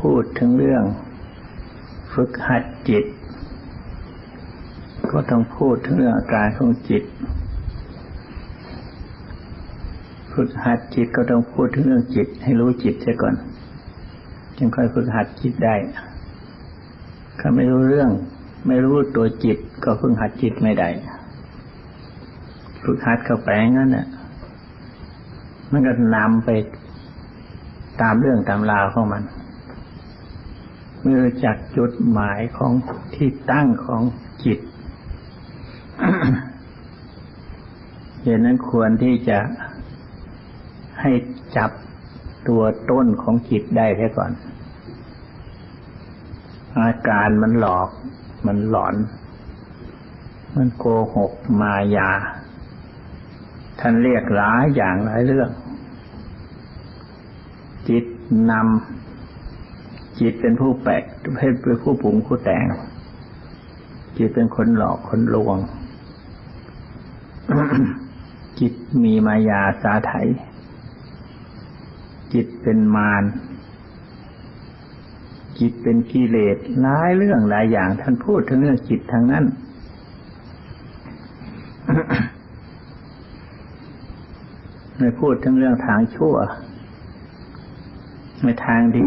พูดถึงเรื่อง ฝึกหัดจิต ก็ต้องพูดถึงเรื่องอาการของจิต ฝึกหัดจิตก็ต้องพูดถึงเรื่องจิต ให้รู้จิตเสียก่อน จึงค่อยฝึกหัดจิตได้ถ้าไม่รู้เรื่อง ไม่รู้ตัวจิต ก็ฝึกหัดจิตไม่ได้ฝึกหัดเข้าไปงั้นน่ะมันก็นำไปตามเรื่องตามราวของมัน เมื่อจักจุดหมายของที่ตั้งของจิตเหตุนั้นควรที่จะให้จับตัวต้นของจิตได้แค่ก่อน อาการมันหลอก มันหลอน มันโกหกมายา ท่านเรียกหลายอย่างหลายเรื่อง จิตนำ จิตเป็นผู้แปะเป็นผู้ปรุงผู้แต่ง จิตเป็นคนหลอกคนลวง จิตมีมายาสาไถจิตเป็นมารจิตเป็นกิเลสหลายเรื่องหลายอย่าง ท่านพูดถึงเรื่องจิตทางนั้น ไม่พูดถึงเรื่องทางชั่วในทางที่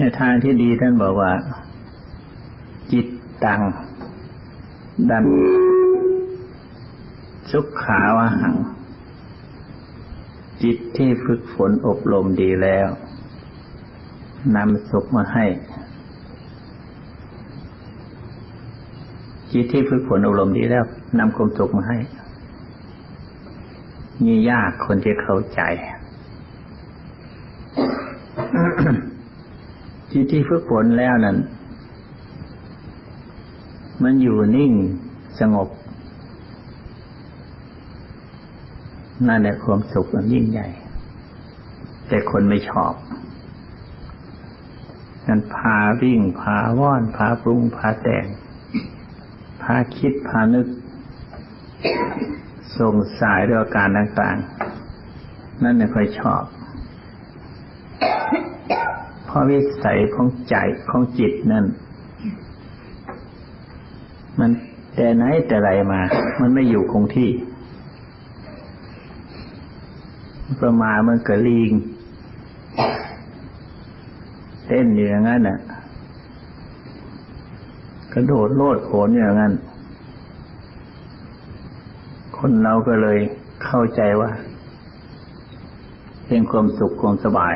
ในทางที่ดีท่านบอกว่า จิตตังดันสุขขาวหัง จิตที่ฝึกฝนอบรมดีแล้วนำสุขมาให้ จิตที่ฝึกฝนอบรมดีแล้วนำความสุขมาให้ นี่ยากคนที่เข้าใจ จิตที่ฝึกฝนแล้วนั้น มันอยู่นิ่งสงบนั่นแหละความสุขมันยิ่งใหญ่ แต่คนไม่ชอบนั้นพาวิ่ง พาว่อน พาปรุง พาแต่ง พาคิด พานึก ส่งสายด้วยการต่างๆ นั่นไม่ค่อยชอบ ราะวิสัยของใจของจิตนั่น มันแต่ไหนแต่ไรมา มันไม่อยู่คงที่ ประมาณมันกระลิงเต้นอยู่อย่างนั้นน่ะ กระโดดโลดโผนอย่างนั้น คนเราก็เลยเข้าใจว่า เป็นความสุขความสบาย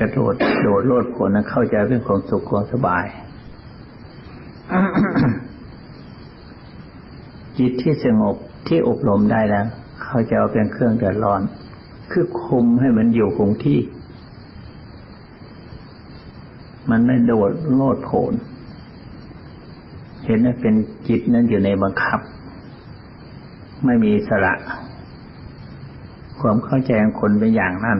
กระโดดโดดโลดผลนะเข้าใจเรื่องของสุขความสบาย จิตที่สงบที่อบรมได้แล้ว เขาจะเอาเป็นเครื่องเดือดร้อน คือคุมให้มันอยู่คงที่ มันไม่โดดโลดโผนเห็นว่าเป็นจิตนั้นอยู่ในบังคับ ไม่มีสระ ความเข้าใจของคนเป็นอย่างนั้น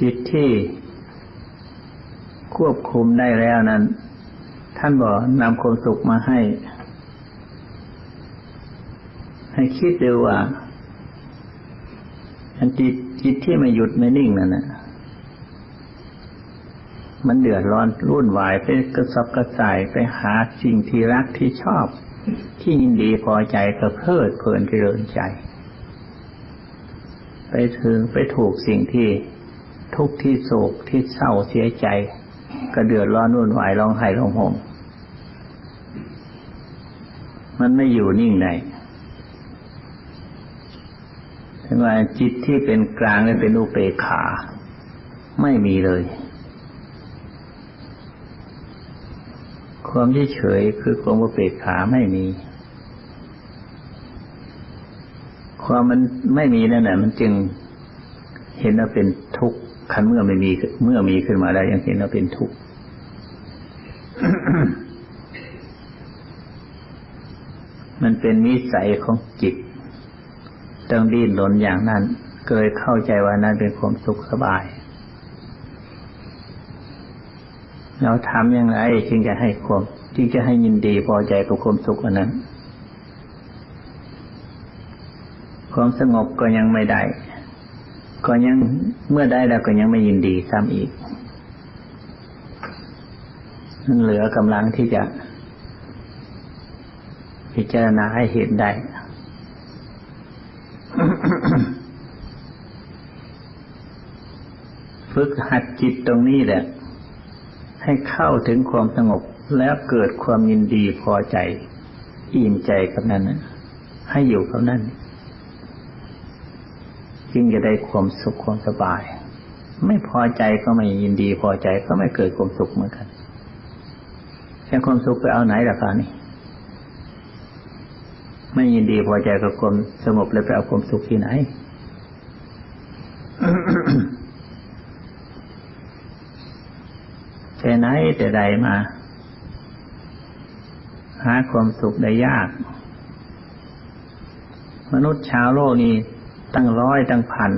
จิตที่ควบคุมได้แล้วนั้น ท่านบอกนำความสุขมาให้ ให้คิดดูว่าอันจิตจิตที่ไม่หยุดไม่นิ่งนั่นนะมันเดือดร้อนรุ่นวายไปกระซับกระส่ายไปหาสิ่งที่รักที่ชอบ ที่ยินดีพอใจก็เพิดเพลินเจริญใจ ไปถึงไปถูกสิ่งที่ทุกข์ที่โศกที่เศร้าเสียใจก็เดือดร้อนวุ่นวายร้องไห้ร้องห่มมันไม่อยู่นิ่งไหนถึงว่าจิตที่เป็นกลางและเป็นอุเปกขา ไม่มีเลย ความที่เฉยคือความอุเปกขาไม่มี ความมันไม่มีนั่นแหละมันจึงเห็นว่าเป็นทุกข์คันเมื่อไม่มี เมื่อมีขึ้นมาได้ยังเห็นว่าเป็นทุกข์มันเป็นมิสัยของจิตต้องดิ้นรนอย่างนั้นเคยเข้าใจว่านั้นเป็นความสุขสบาย เราทำอย่างไรจึงจะให้ความจึงจะให้ยินดีพอใจกับความสุขอันนั้น ความสงบก็ยังไม่ได้ ก็ยังเมื่อได้แล้วก็ยังไม่ยินดีซ้ำอีกนั่นเหลือกำลังที่จะ พิจารณาให้เห็นได้ฝึกหัดจิตตรงนี้แหละ ให้เข้าถึงความสงบแล้วเกิดความยินดีพอใจ อิ่มใจกับนั้นให้อยู่กับนั้น จึงจะได้ความสุขความสบาย ไม่พอใจก็ไม่ยินดีพอใจก็ไม่เกิดความสุขเหมือนกันแค่ความสุขไปเอาไหนล่ะคะนี่ไม่ยินดีพอใจกับความสงบแล้วไปเอาความสุขที่ไหนแต่ไหนแต่ใดมา หาความสุขได้ยาก มนุษย์ชาวโลกนี้ ตั้งร้อยตั้งพัน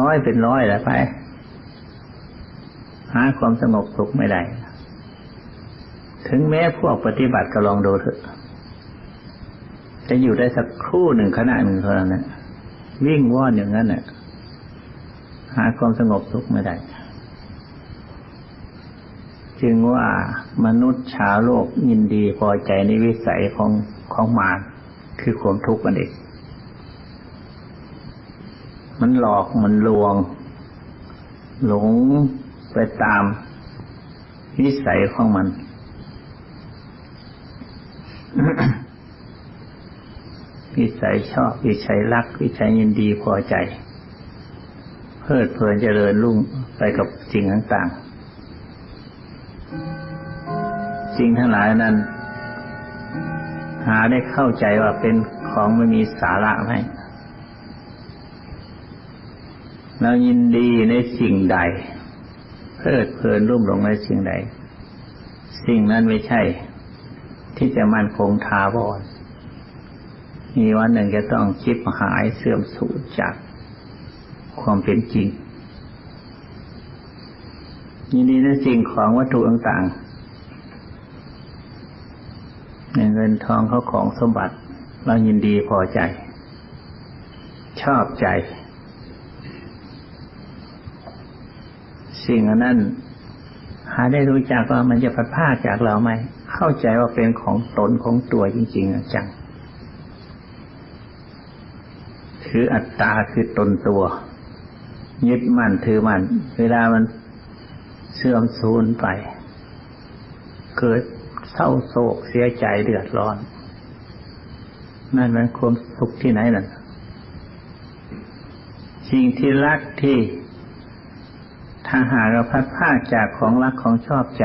ร้อยเป็นร้อยแล้วไป หาความสงบสุขไม่ได้ ถึงแม้พวกปฏิบัติก็ลองดูเถอะ จะอยู่ได้สักครู่หนึ่งขณะหนึ่งเท่านั้นนะวิ่งว่อนอย่างนั้นน่ะ หาความสงบสุขไม่ได้ จึงว่ามนุษย์ชาวโลกยินดีพอใจในวิสัยของของมารคือความทุกข์มันเอง มันหลอกมันลวง หลงไปตามวิสัยของมัน วิสัยชอบ วิสัยรัก วิสัยยินดีพอใจ เพิดเพลินเจริญรุ่งไปกับสิ่งต่างๆ สิ่งทั้งหลายนั้น หาได้เข้าใจว่าเป็นของไม่มีสาระไหม เรายินดีในสิ่งใด เพลิดเพลินรุ่มหลงในสิ่งใด สิ่งนั้นไม่ใช่ ที่จะมั่นคงทาวรมีวันหนึ่งจะต้องชิบหายเสื่อมสูญจากความเป็นจริง ยินดีในสิ่งของวัตถุต่างๆเงินทองเขาของสมบัติ เรายินดีพอใจ ชอบใจ สิ่งนั้นหาได้รู้จักว่ามันจะพัดพาจากเราไหม เข้าใจว่าเป็นของตนของตัวจริง ๆ จังคืออัตตาคือตนตัว ยึดมั่นถือมั่นเวลามันเสื่อมสูญไป เกิดเศร้าโศกเสียใจเดือดร้อน นั่นมันความสุขที่ไหนนั่นสิ่งที่รักที่ ถ้าหากเราพัดพาจากของรักของชอบใจ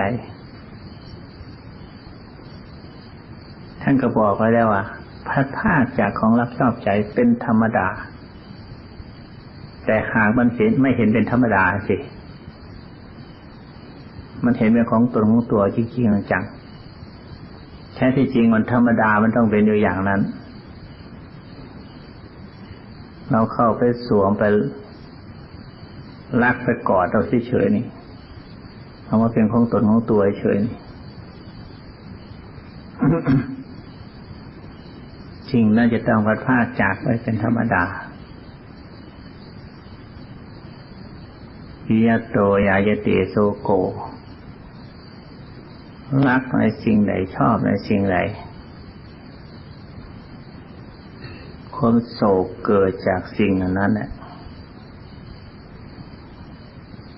ท่านก็บอกไว้แล้วว่าพัดพาจากของรักชอบใจเป็นธรรมดา แต่หากมันเห็นไม่เห็นเป็นธรรมดาสิมันเห็นเป็นของตัวของตัวจริงๆจังแท้ที่จริงมันธรรมดามันต้องเป็นอยู่อย่างนั้น เราเข้าไปสวมไป รักไปกอดเราเฉยๆนี่เอามาเป็นของตนของตัวเฉยนี่จริงน่าจะต้องพัดพาจากไปเป็นธรรมดาพิยโตยายเตโซโก รักในสิ่งใดชอบในสิ่งใดความโศกเกิดจากสิ่งนั้นแหละ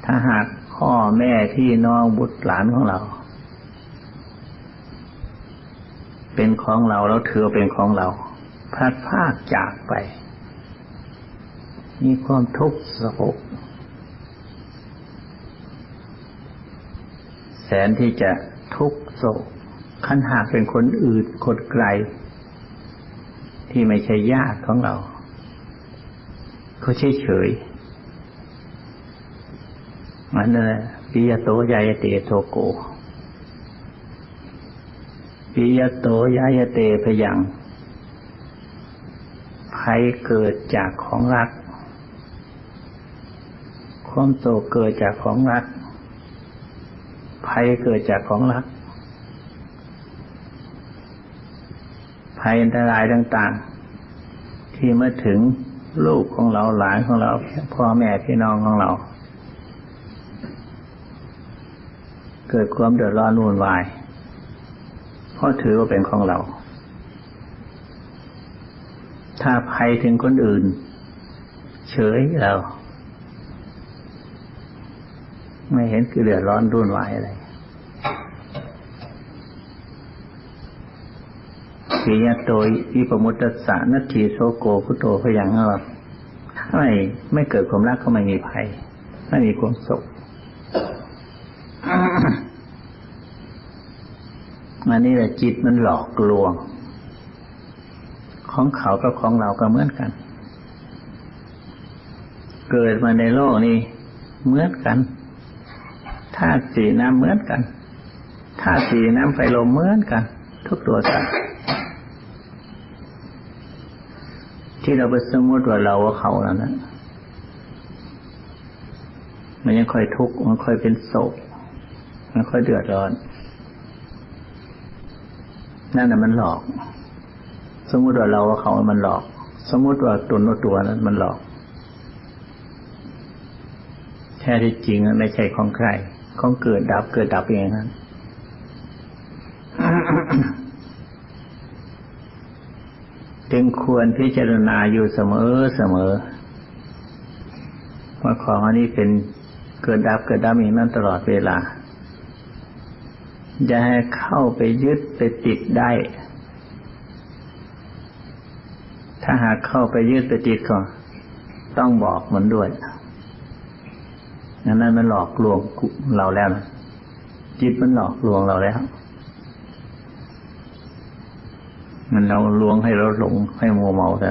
ถ้า หากพ่อแม่พี่น้องบุตรหลานของเรา เป็นของเราแล้วถือเป็นของเราพลาดพาดจากไป มีความทุกข์โศกแสนที่จะทุกข์โศกขันหากเป็นคนอื่นคนไกล ที่ไม่ใช่ญาติของเรา เขาเฉยเฉย มันนั่นแหละปิยโตยายเตโทโกปิยโตยายเตพยังภัยเกิดจากของรัก ความโศกเกิดจากของรัก ภัยเกิดจากของรัก ภัยอันตรายต่าง ๆ ที่มาถึงลูกของเราหลานของเรา พ่อแม่พี่น้องของเรา เกิดความเดือดร้อนวุ่นวาย เพราะถือว่าเป็นของเรา ถ้าภัยถึงคนอื่น เฉยเรา ไม่เห็นคือเดือดร้อนรุ่นวายอะไรปิยโตอิปมุตตสานัตถีโสโกพุโตพยังว่าไม่ไม่เกิดความรักก็ไม่มีภัย ไม่มีความสุข อันนี้แหละจิตมันหลอกลวง ของเขากับของเราก็เหมือนกัน เกิดมาในโลกนี้เหมือนกันธาตุสีน้ำเหมือนกันธาตุสีน้ำไฟลมเหมือนกัน ทุกตัวสัตว์ที่เราไปสมมติว่าเราว่าเขาแล้วนะมันยังค่อยทุกข์มันค่อยเป็นโศกมันค่อยเดือดร้อน นั่นแหละมันหลอก สมมติว่าเราว่าเขามันหลอก สมมติว่าตัวตัวนั้นมันหลอก แท้ที่จริงไม่ใช่ของใคร ของเกิดดับเกิดดับเองนั้นจึงควรพิจารณาอยู่เสมอเสมอว่าของอันนี้เป็นเกิดดับเกิดดับเองนั้นตลอดเวลา จะให้เข้าไปยึดไปติดได้ ถ้าหากเข้าไปยึดไปติดก็ต้องบอกมันด้วยนั้นมันหลอกลวงเราแล้วนะจิตมันหลอกลวงเราแล้ว มันเราลวงให้เราหลงให้มัวเมาแต่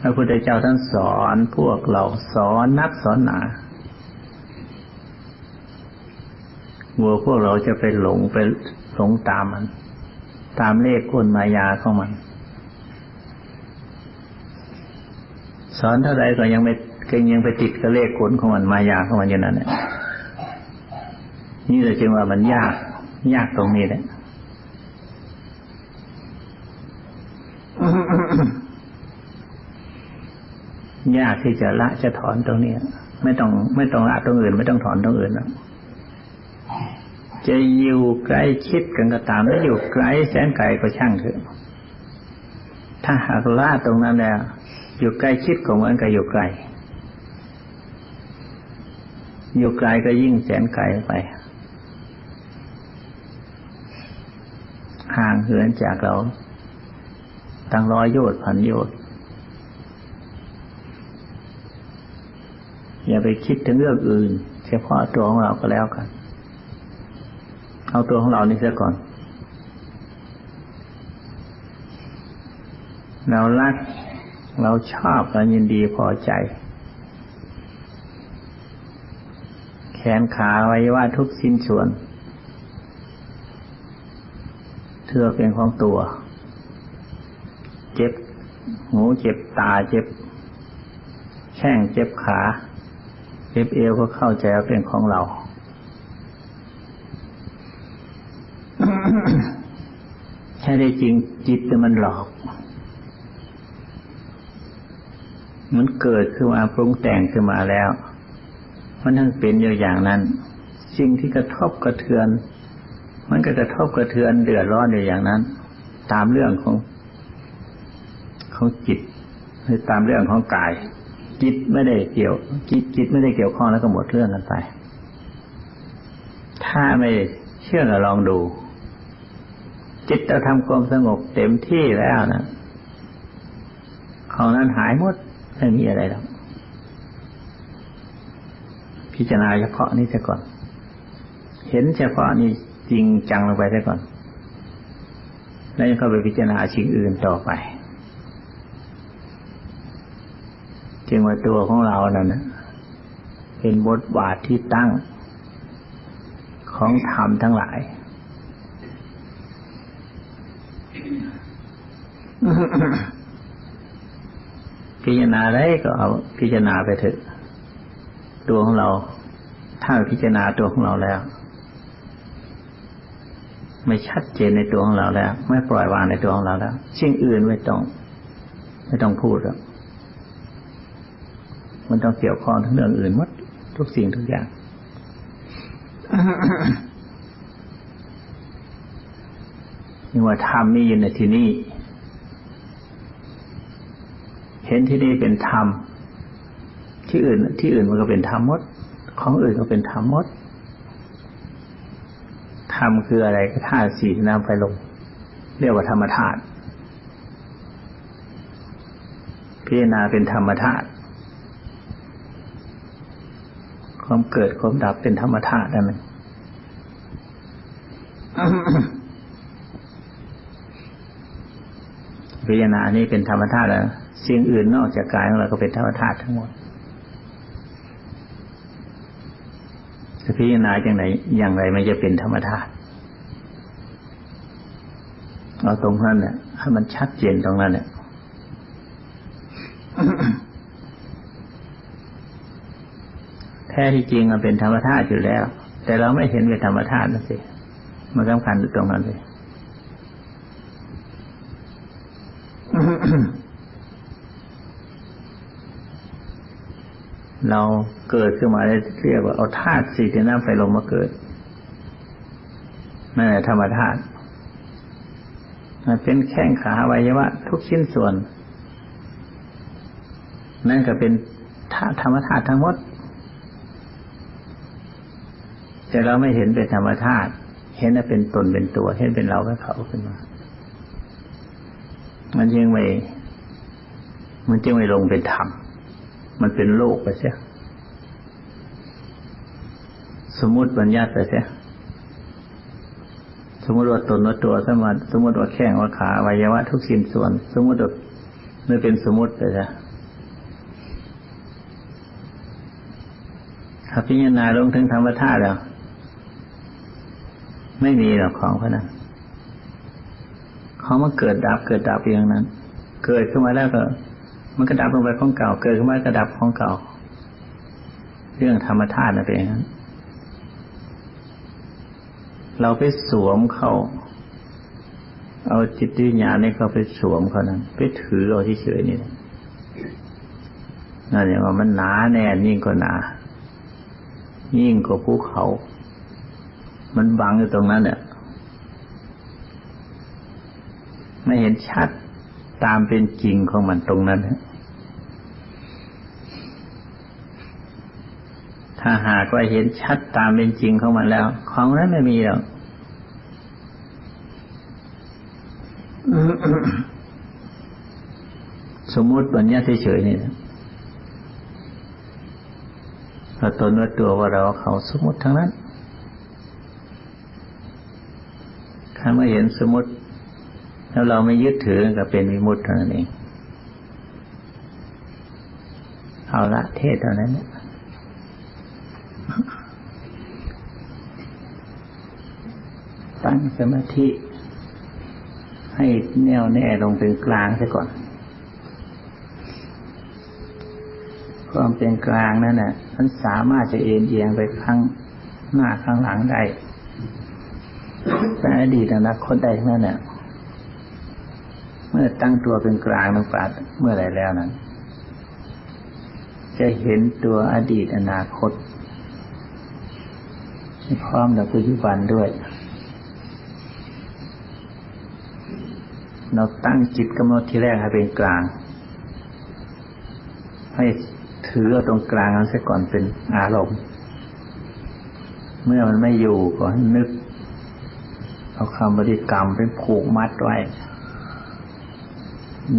พระพุทธเจ้าท่านสอนพวกเราสอนนักสอนหนา วัวพวกเราจะไปหลงไปหลงตามมัน ตามเลขกลมายาของมัน สอนเท่าไรก็ยังไม่ก็ยังไปติดกับเลขกลของมันมายาของมันอยู่นั่นแหละนี่เลยจึงว่ามันยาก ยากตรงนี้แหละยากที่จะละจะถอนตรงนี้ไม่ต้อง ไม่ต้องละตรงอื่น ไม่ต้องถอนตรงอื่นแล้ว จะอยู่ใกล้ชิดกันก็ตามไม่อยู่ไกลแสนไกลก็ช่างเถอะถ้าหากละตรงนั้นแล้วอยู่ใกล้ชิดก็เหมือนกับอยู่ไกล อยู่ไกลก็ยิ่งแสนไกลไป ห่างเหินจากเราตั้งร้อยโยชน์พันโยชน์อย่าไปคิดถึงเรื่องอื่น เฉพาะตัวของเราก็แล้วกัน เอาตัวของเรานี่เสียก่อน เราลัก เราชอบเรายินดีพอใจ แขนขาไว้ว่าทุกสิ้นส่วนเธอเป็นของตัว เจ็บหูเจ็บตาเจ็บ แข้งเจ็บขา เจ็บเอวก็เข้าใจว่าเป็นของเรา แค่ได้จริงจิตมันหลอก มันเกิดขึ้นมาปรุงแต่งขึ้นมาแล้ว มันทั้งเป็นอยู่อย่างนั้น สิ่งที่กระทบกระเทือน มันก็กระทบกระเทือนเดือดร้อนอยู่อย่างนั้น ตามเรื่องของของจิตหรือตามเรื่องของกาย จิตไม่ได้เกี่ยว จิตจิตไม่ได้เกี่ยวข้องแล้วก็หมดเรื่องกันไป ถ้าไม่เชื่อก็ลองดู จิตเราทำความสงบเต็มที่แล้วนะของนั้นหายหมดไม่มีอะไรหรอกพิจารณาเฉพาะนี้ซะก่อน เห็นเฉพาะนี้จริงจังลงไปซะก่อน แล้วยังเข้าไปพิจารณาสิ่งอื่นต่อไปจึงว่าตัวของเรานั่นนะเป็นบทบาทที่ตั้งของธรรมทั้งหลาย พิจารณาได้ก็เอาพิจารณาไปเถอะตัวของเรา ถ้าพิจารณาตัวของเราแล้ว ไม่ชัดเจนในตัวของเราแล้ว ไม่ปล่อยวางในตัวของเราแล้วสิ่งอื่นไม่ต้อง ไม่ต้องพูดแล้วมันต้องเกี่ยวข้องทั้งเรื่องอื่นหมดทุกสิ่งทุกอย่างนี่ว่าธรรมนี่อยู่ในที่นี้ เห็นที่นี่เป็นธรรม ที่อื่น ที่อื่นมันก็เป็นธรรมหมด ของอื่นก็เป็นธรรมหมด ธรรมคืออะไรก็ธาตุสี่น้ำไฟลมเรียกว่าธรรมธาตุพิจารณาเป็นธรรมธาตุความเกิดความดับเป็นธรรมธาตุได้ไหมพิจารณาอันนี้เป็นธรรมธาตุแล้ว สิ่งอื่นนอกจากกายของเราก็เป็นธรรมธาตุทั้งหมดจะพิจารณาอย่างไหนอย่างไรไม่จะเป็นธรรมธาตุเอาตรงนั้นเนี่ยให้มันชัดเจนตรงนั้นเนี่ยแท้ที่จริงมันเป็นธรรมธาตุอยู่แล้ว แต่เราไม่เห็นเป็นธรรมธาตุนั่นสิมันสำคัญตรงนั้นเลย เราเกิดขึ้นมาได้เรียกว่าเอาธาตุสี่ที่น้ำไฟลมมาเกิดนั่นแหละธรรมธาตุมันเป็นแข้งขาวัยวะ ทุกชิ้นส่วน นั่นก็เป็นธาตุธรรมธาตุทั้งหมด แต่เราไม่เห็นเป็นธรรมธาตุเห็นว่าเป็นตนเป็นตัว เห็นเป็นเราเป็นเขาขึ้นมา มันจึงไม่มันจึงไม่ลงเป็นธรรม มันเป็นโลกไปเสียสมมติบัญญัติไปเสียสมมติว่าตนว่าตัวสมติสมมติว่าแข้งว่าขาวัยวะทุกสิ่งส่วน สมมติว่าไม่เป็นสมมติไปเสียถ้าพิจารณาลงถึงธรรมธาตุแล้ว ไม่มีหรอกของพวกนั้นเของมันเกิดดับเกิดดับอย่างนั้น เกิดขึ้นมาแล้วก็ มันกระดับลงไปของเก่า เกิดขึ้นมากระดับของเก่า เรื่องธรรมธาตุนั่นเองเราไปสวมเขาเอาจิตวิญญาณนี่เขาไปสวมเขานั้น ไปถือเอาที่เฉยนี่นั่นอย่างว่ามันหนาแน่ยิ่งกว่าหนา ยิ่งกว่าภูเขา มันบังอยู่ตรงนั้นเนี่ยไม่เห็นชัด ตามเป็นจริงของมันตรงนั้นถ้าหากว่าเห็นชัดตามเป็นจริงของมันแล้ว ของนั้นไม่มีหรอกสมมุติปัญญาเฉยๆนี่เราตนว่าตัวว่าเราเขาสมมติทั้งนั้นถ้าไม่เห็นสมมติ แล้วเราไม่ยึดถือก็เป็นวิมุตต์เท่านั้นเองเอาละเทศเท่านั้นตั้งสมาธิ ให้แน่วแน่ลงเป็นกลางซะก่อน ความเป็นกลางนั่นน่ะมันสามารถจะเอ็นเอียงไปข้างหน้าข้างหลังได้แต่อดีตอนาคตได้นั่นน่ะ มื่อตั้งตัวเป็นกลางลงปาดเมื่อไรแล้วนั้น จะเห็นตัวอดีตอนาคตพร้อมในปัจจุบันด้วย เราตั้งจิตกำหนดที่แรกให้เป็นกลาง ให้ถือตรงกลางนั้นซะก่อนเป็นอารมณ์ เมื่อมันไม่อยู่ก็ให้นึกเอาคำบริกรรมเป็นผูกมัดไว้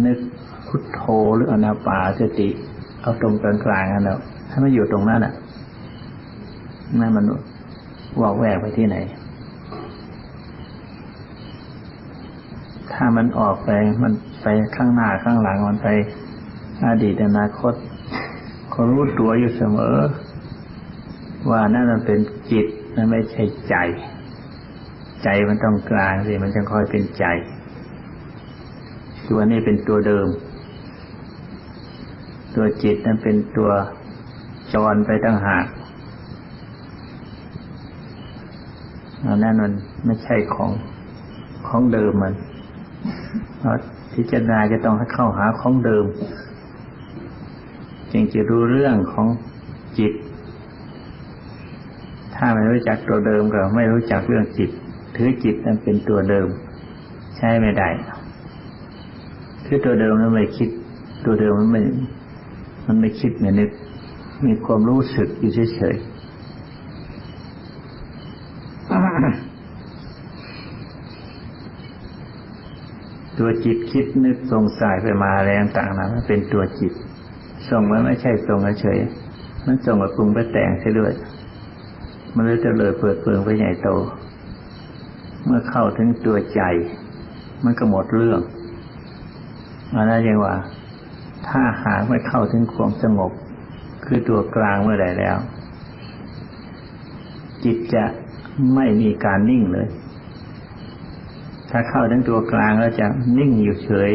นึกพุทโธหรืออนาปาสติ เอาตรงกลางๆนั่นแล้วถ้าไม่อยู่ตรงนั้นอะนั่นมันวอกแวกไปที่ไหน ถ้ามันออกไปมันไปข้างหน้าข้างหลังมันไปอดีตอนาคตก็รู้ตัวอยู่เสมอ ว่านั่นมันเป็นจิตมันไม่ใช่ใจ ใจมันต้องกลางสิมันจะค่อยเป็นใจ ตัวนี้เป็นตัวเดิม ตัวจิตนั้นเป็นตัวจรไปตั้งหากอันนั้นมันไม่ใช่ของของเดิมมันเพราะพิจารณาจะต้องให้เข้าหาของเดิม จึงจะรู้เรื่องของจิต ถ้าไม่รู้จักตัวเดิมก็ไม่รู้จักเรื่องจิต ถือจิตนั้นเป็นตัวเดิม ใช้ไม่ได้ คือตัวเดิมนั้นไม่คิด ตัวเดิมมันไม่ มันไม่คิดไม่นึก มีความรู้สึกอยู่เฉยๆตัวจิตคิดนึกสงสัยไปมาแรงต่างๆนั้นเป็นตัวจิตส่งมันไม่ใช่ส่งเฉยมันส่งกับปรุงไปแต่งเสียด้วย มันเลยจะเลยเปิดเปิงไปใหญ่โต เมื่อเข้าถึงตัวใจ มันก็หมดเรื่อง อันนั้นยังว่า ถ้าหากไม่เข้าถึงความสงบ คือตัวกลางเมื่อใดแล้ว จิตจะไม่มีการนิ่งเลย ถ้าเข้าถึงตัวกลางแล้วจะนิ่งอยู่เฉย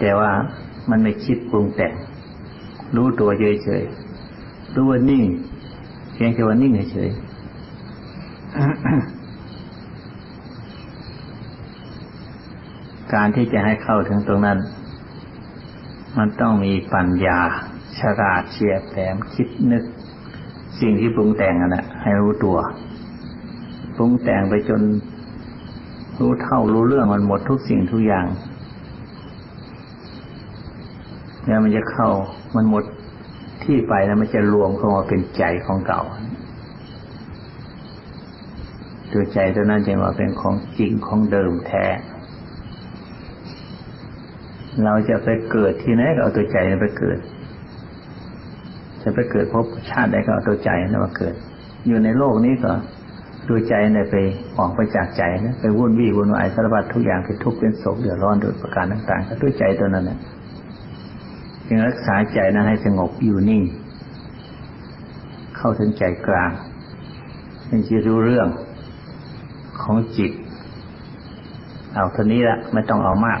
แต่ว่ามันไม่คิดปรุงแต่ง รู้ตัวเฉยๆรู้ว่านิ่ง เพียงแค่ว่านิ่งเฉยๆ การที่จะให้เข้าถึงตรงนั้น มันต้องมีปัญญา ฉลาดเฉียบแหลมคิดนึก สิ่งที่ปรุงแต่งนั่นแหละให้รู้ตัวปรุงแต่งไปจนรู้เท่ารู้เรื่องมันหมดทุกสิ่งทุกอย่างแล้วมันจะเข้ามันหมดที่ไปแล้วมันจะรวมเข้ามาเป็นใจของเก่าตัวใจตัวนั้นจึงว่าเป็นของจริงของเดิมแท้ เราจะไปเกิดที่ไหนก็เอาตัวใจไปเกิด จะไปเกิดพบชาติใดก็เอาตัวใจนั้นมาเกิด อยู่ในโลกนี้ก็ตัวใจเนี่ยไปออกไปจากใจนะไปวุ่นวี่วุ่นวายสารพัดทุกอย่างเป็นทุกข์เป็นโศกเดือดร้อนโดยประการต่างๆก็ด้วยใจตัวนั้นนะจึงรักษาใจนั้นให้สงบอยู่นิ่ง เข้าถึงใจกลางจึงจะรู้เรื่องของจิต เอาเท่านี้ละไม่ต้องเอามาก